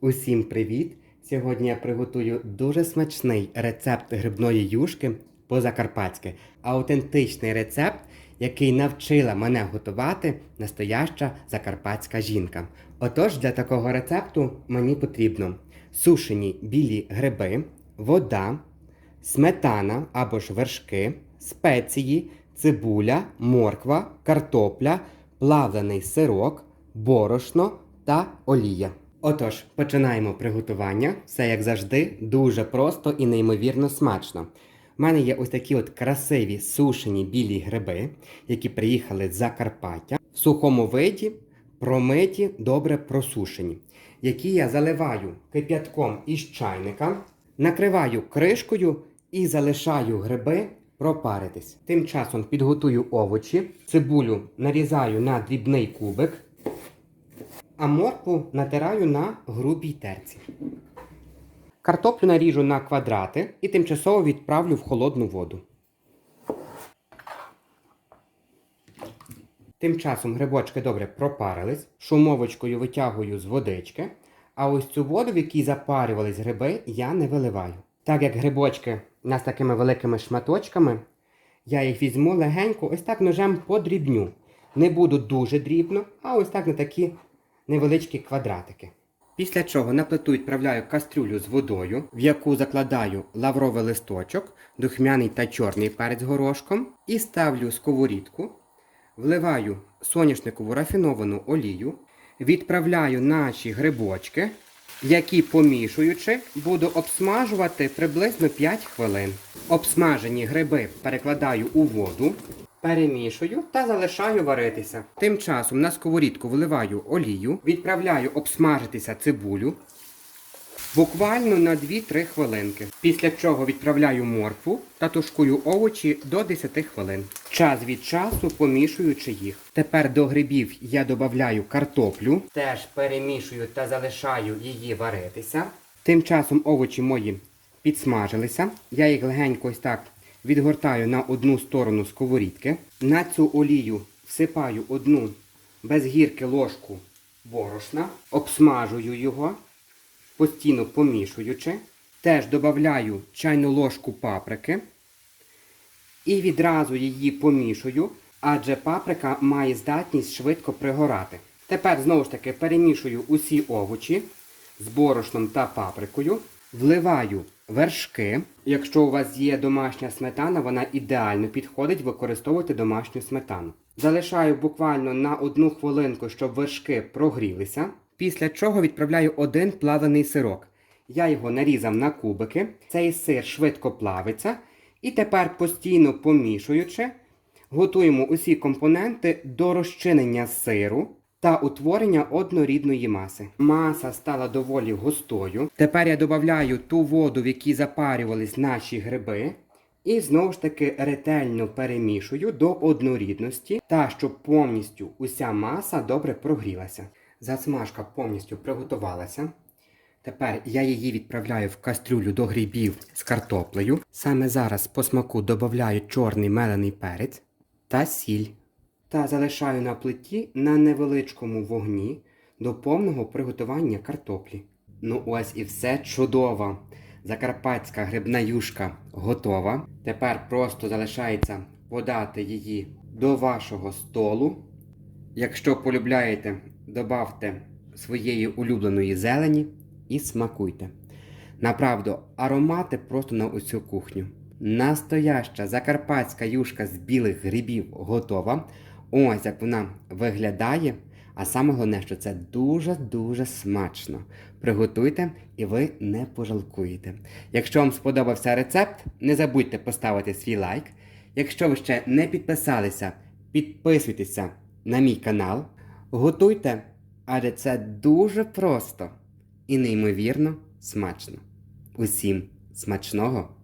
Усім привіт! Сьогодні я приготую дуже смачний рецепт грибної юшки по-закарпатськи, аутентичний рецепт, який навчила мене готувати настояща закарпатська жінка. Отож, для такого рецепту мені потрібно сушені білі гриби, вода, сметана або ж вершки, спеції, цибуля, морква, картопля, плавлений сирок, борошно та олія. Отож, починаємо приготування. Все як завжди, дуже просто і неймовірно смачно. У мене є ось такі от красиві сушені білі гриби, які приїхали з Закарпаття в сухому виді, промиті, добре просушені, які я заливаю кип'ятком із чайника, накриваю кришкою і залишаю гриби пропаритись. Тим часом підготую овочі, цибулю нарізаю на дрібний кубик, а моркву натираю на грубій терці. Картоплю наріжу на квадрати і тимчасово відправлю в холодну воду. Тим часом грибочки добре пропарились, шумовочкою витягую з водички, а ось цю воду, в якій запарювались гриби, я не виливаю. Так як грибочки у нас такими великими шматочками, я їх візьму легенько, ось так ножем подрібню. Не буду дуже дрібно, а ось так на такі невеличкі квадратики. Після чого на плиту відправляю кастрюлю з водою, в яку закладаю лавровий листочок, духмяний та чорний перець горошком, і ставлю сковорідку, вливаю соняшникову рафіновану олію, відправляю наші грибочки, які помішуючи, буду обсмажувати приблизно 5 хвилин. Обсмажені гриби перекладаю у воду, перемішую та залишаю варитися. Тим часом на сковорідку вливаю олію, відправляю обсмажитися цибулю. Буквально на 2-3 хвилинки. Після чого відправляю моркву та тушкую овочі до 10 хвилин. Час від часу помішуючи їх. Тепер до грибів я додаю картоплю, теж перемішую та залишаю її варитися. Тим часом овочі мої підсмажилися. Я їх легенько ось так відгортаю на одну сторону сковорідки. На цю олію всипаю одну без гірки ложку борошна, обсмажую його постійно помішуючи. Теж додаю чайну ложку паприки і відразу її помішую, адже паприка має здатність швидко пригорати. Тепер знову ж таки перемішую усі овочі з борошном та паприкою, вливаю вершки. Якщо у вас є домашня сметана, вона ідеально підходить використовувати домашню сметану. Залишаю буквально на одну хвилинку, щоб вершки прогрілися. Після чого відправляю один плавлений сирок. Я його нарізав на кубики. Цей сир швидко плавиться. І тепер постійно помішуючи, готуємо усі компоненти до розчинення сиру та утворення однорідної маси. Маса стала доволі густою. Тепер я додаю ту воду, в якій запарювались наші гриби. І знову ж таки ретельно перемішую до однорідності, та щоб повністю уся маса добре прогрілася. Засмажка повністю приготувалася. Тепер я її відправляю в кастрюлю до грибів з картоплею. Саме зараз по смаку додаю чорний мелений перець та сіль. Та залишаю на плиті на невеличкому вогні до повного приготування картоплі. Ну ось і все чудово. Закарпатська грибна юшка готова. Тепер просто залишається подати її до вашого столу. Якщо полюбляєте, добавте своєї улюбленої зелені і смакуйте. Направду, аромати просто на усю кухню. Настояща закарпатська юшка з білих грибів готова. Ось як вона виглядає. А саме головне, що це дуже-дуже смачно. Приготуйте і ви не пожалкуєте. Якщо вам сподобався рецепт, не забудьте поставити свій лайк. Якщо ви ще не підписалися, підписуйтеся на мій канал. Готуйте, адже це дуже просто і неймовірно смачно. Усім смачного!